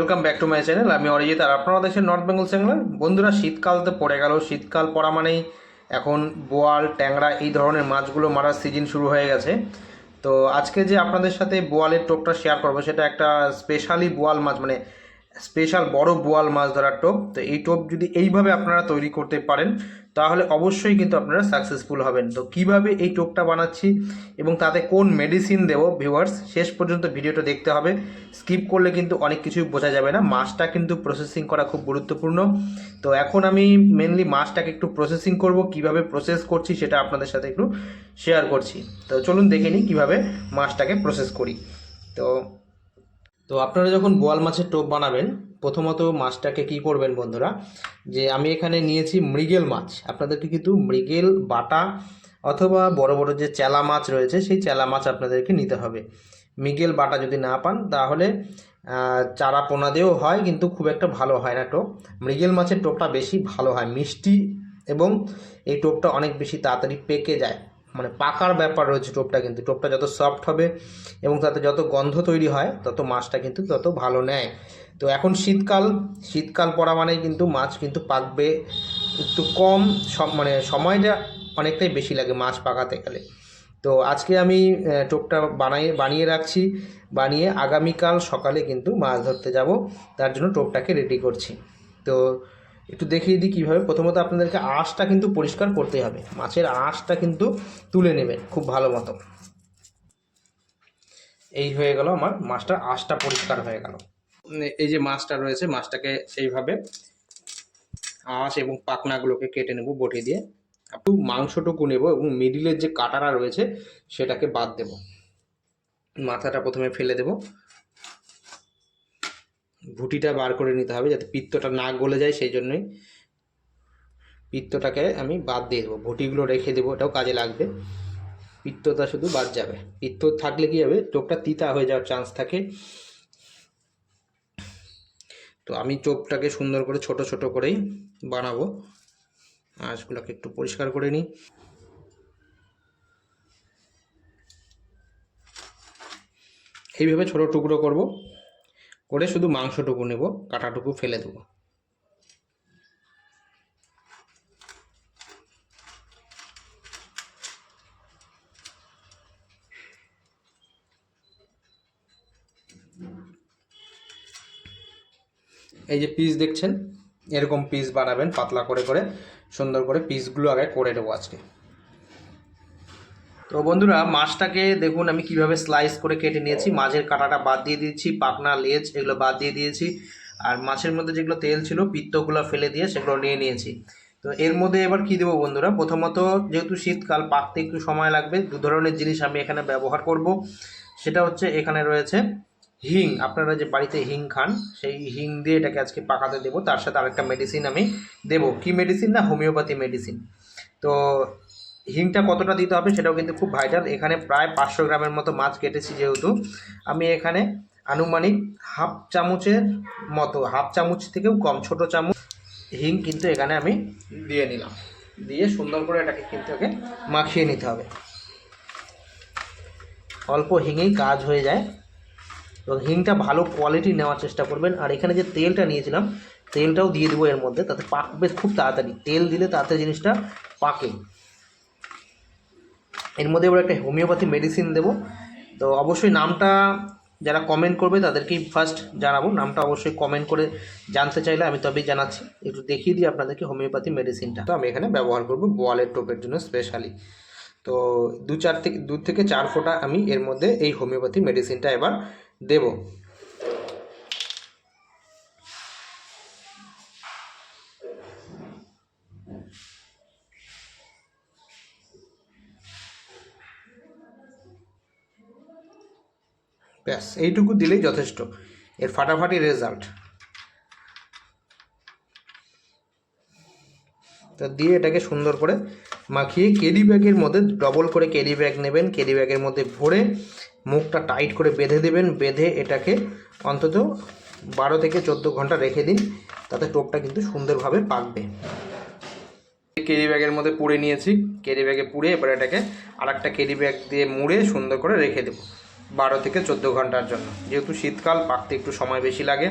Welcome back to my channel আমি অরিজিৎ আর আপনারা দেখছেন নর্থ বেঙ্গল চ্যানেল বন্ধুরা, শীতকাল তো পড়ে গেল। শীতকাল পড়া মানেই এখন বোয়াল, ট্যাংরা এই ধরনের মাছগুলো মারার সিজন শুরু হয়ে গেছে। তো আজকে যে আপনাদের সাথে বোয়ালের টোপটা শেয়ার করব, সেটা একটা স্পেশালি বোয়াল মাছ মানে স্পেশাল বড় বোয়াল মাছ ধরার টোপ। তো এই টোপ যদি এইভাবে আপনারা তৈরি করতে পারেন তাহলে অবশ্যই কিন্তু আপনারা সাকসেসফুল হবেন। তো কীভাবে এই টোপটা বানাচ্ছি এবং তাতে কোন মেডিসিন দেবো ভিউয়ার্স শেষ পর্যন্ত ভিডিওটা দেখতে হবে। স্কিপ করলে কিন্তু অনেক কিছুই বোঝা যাবে না। মাছটা কিন্তু প্রসেসিং করা খুব গুরুত্বপূর্ণ। তো এখন আমি মেনলি মাছটাকে একটু প্রসেসিং করব, কীভাবে প্রসেস করছি সেটা আপনাদের সাথে একটু শেয়ার করছি। তো চলুন দেখে নিই কীভাবে মাছটাকে প্রসেস করি। তো তো আপনারা যখন বোয়াল মাছের টোপ বানাবেন প্রথমত মাছটাকে কি করবেন বন্ধুরা? যে আমি এখানে নিয়েছি মৃগেল মাছ। আপনাদেরকে কিন্তু মৃগেল, বাটা অথবা বড় বড় যে চেলা মাছ রয়েছে, সেই চেলা মাছ আপনাদেরকে নিতে হবে। মৃগেল, বাটা যদি না পান, তাহলে চারা পোনা দিয়েও হয়, কিন্তু খুব একটা ভালো হয় না টোপ। মৃগেল মাছের টোপটা বেশি ভালো হয়, মিষ্টি এবং এই টোপটা অনেক বেশি তাড়াতাড়ি পেকে যায়। মানে পাকার ব্যাপার রয়েছে টোপটা কিন্তু। টোপটা যত সফট হবে এবং তাতে যত গন্ধ তৈরি হয়, তত মাছটা কিন্তু তত ভালো নেয়। তো এখন শীতকাল শীতকাল পড়া মানেই কিন্তু মাছ কিন্তু পাকবে একটু কম মানে সময়টা অনেকটাই বেশি লাগে মাছ পাকাতে গেলে। তো আজকে আমি টোপটা বানাই, বানিয়ে রাখছি। বানিয়ে আগামীকাল সকালে কিন্তু মাছ ধরতে যাব। তার জন্য টোপটাকে রেডি করছি। তো একটু দেখিয়ে দিই কীভাবে। প্রথমত আপনাদেরকে আঁশটা কিন্তু পরিষ্কার করতে হবে। মাছের আঁশটা কিন্তু তুলে নেবেন খুব ভালো মতো। এই হয়ে গেল আমার মাছটার আঁশটা পরিষ্কার হয়ে গেল। এই যে মাছটা রয়েছে, মাছটাকে সেইভাবে আঁশ এবং পাখনাগুলোকে কেটে নেব বটি দিয়ে। একটু মাংসটুকু নেব এবং মিডিলের যে কাটারা রয়েছে, সেটাকে বাদ দেব। মাথাটা প্রথমে ফেলে দেব। ভুটিটা বার করে নিতে হবে যাতে পিত্তটা না গলে যায়, সেই জন্যই পিত্তটাকে আমি বাদ দিয়ে দেবো। ভুটিগুলো রেখে দেবো, এটাও কাজে লাগবে। পিত্তটা শুধু বাদ যাবে। পিত্ত থাকলে কি হবে? চোখটা তিতা হয়ে যাওয়ার চান্স থাকে। তো আমি চোখটাকে সুন্দর করে ছোট ছোট করেই বানাবো। আঁশগুলোকে একটু পরিষ্কার করে নিই। এইভাবে ছোট টুকরো করব। করে শুধু মাংসটুকু নেব, কাঁটাটুকু ফেলে দেবো। এই যে পিস দেখছেন, এরকম পিস বানাবেন, পাতলা করে করে, সুন্দর করে পিসগুলো আগে করে নেব আজকে। তো বন্ধুরা, মাছটাকে দেখুন, আমি কীভাবে স্লাইস করে কেটে নিয়েছি। মাছের কাঁটাটা বাদ দিয়ে দিয়েছি, পাকনা লেজ এগুলো বাদ দিয়ে দিয়েছি। আর মাছের মধ্যে যেগুলো তেল ছিল, পিত্তগুলো ফেলে দিয়ে সেগুলো নিয়ে নিয়েছি। তো এর মধ্যে এবার কি দেবো বন্ধুরা? প্রথমত, যেহেতু শীতকাল, পাকতে একটু সময় লাগবে, দু ধরনের জিনিস আমি এখানে ব্যবহার করব। সেটা হচ্ছে, এখানে রয়েছে হিং। আপনারা যে বাড়িতে হিং খান, সেই হিং দিয়ে এটাকে আজকে পাকাতে দেবো। তার সাথে আরেকটা মেডিসিন আমি দেবো। কি মেডিসিন না? হোমিওপ্যাথি মেডিসিন তো হিংটা কতটা দিতে হবে সেটাও কিন্তু খুব ভাইটাল এখানে প্রায় পাঁচশো গ্রামের মতো মাছ কেটেছি যেহেতু। আমি এখানে আনুমানিক হাফ চামচের মতো, হাফ চামচ থেকেও কম, ছোট চামচ হিং কিন্তু এখানে আমি দিয়ে নিলাম। দিয়ে সুন্দর করে এটাকে কিন্তু ওকে মাখিয়ে নিতে হবে। অল্প হিঙেই কাজ হয়ে যায়। এবং হিংটা ভালো কোয়ালিটি নেওয়ার চেষ্টা করবেন। আর এখানে যে তেলটা নিয়েছিলাম, তেলটাও দিয়ে দেবো এর মধ্যে। তাতে পাকবে খুব তাড়াতাড়ি। তেল দিলে তাতে জিনিসটা পাকে। এর মধ্যে এবার একটা হোমিওপ্যাথি মেডিসিন দেবো। তো অবশ্যই নামটা যারা কমেন্ট করবে তাদেরকেই ফার্স্ট জানাব। নামটা অবশ্যই কমেন্ট করে জানতে চাইলে আমি তবেই জানাচ্ছি। একটু দেখিয়ে দিই আপনাদেরকে হোমিওপ্যাথি মেডিসিনটা তো আমি এখানে ব্যবহার করব বোয়ালের টোপের জন্য স্পেশালি তো দু চার থেকে, দু থেকে চার ফোঁটা আমি এর মধ্যে এই হোমিওপ্যাথি মেডিসিনটা এবার দেব। ব্যাস, এইটুকু দিলেই যথেষ্ট। এর ফাটাফাটি রেজাল্ট তো দিয়ে এটাকে সুন্দর করে মাখিয়ে কেরি ব্যাগের মধ্যে ডবল করে কেরি ব্যাগ নেবেন। কেরি ব্যাগের মধ্যে ভরে মুখটা টাইট করে বেঁধে দেবেন। বেঁধে এটাকে অন্তত বারো থেকে চোদ্দ ঘণ্টা রেখে দিন। তাতে টোপটা কিন্তু সুন্দরভাবে পাকবে। কেরি ব্যাগের মধ্যে পুড়ে নিয়েছি। কেরি ব্যাগে পুড়ে এবার এটাকে আর একটা কেরি ব্যাগ দিয়ে মুড়ে সুন্দর করে রেখে দেবো। বারো থেকে চোদ্দ ঘণ্টার জন্য। যেহেতু শীতকাল পাকতে একটু সময় বেশি লাগে।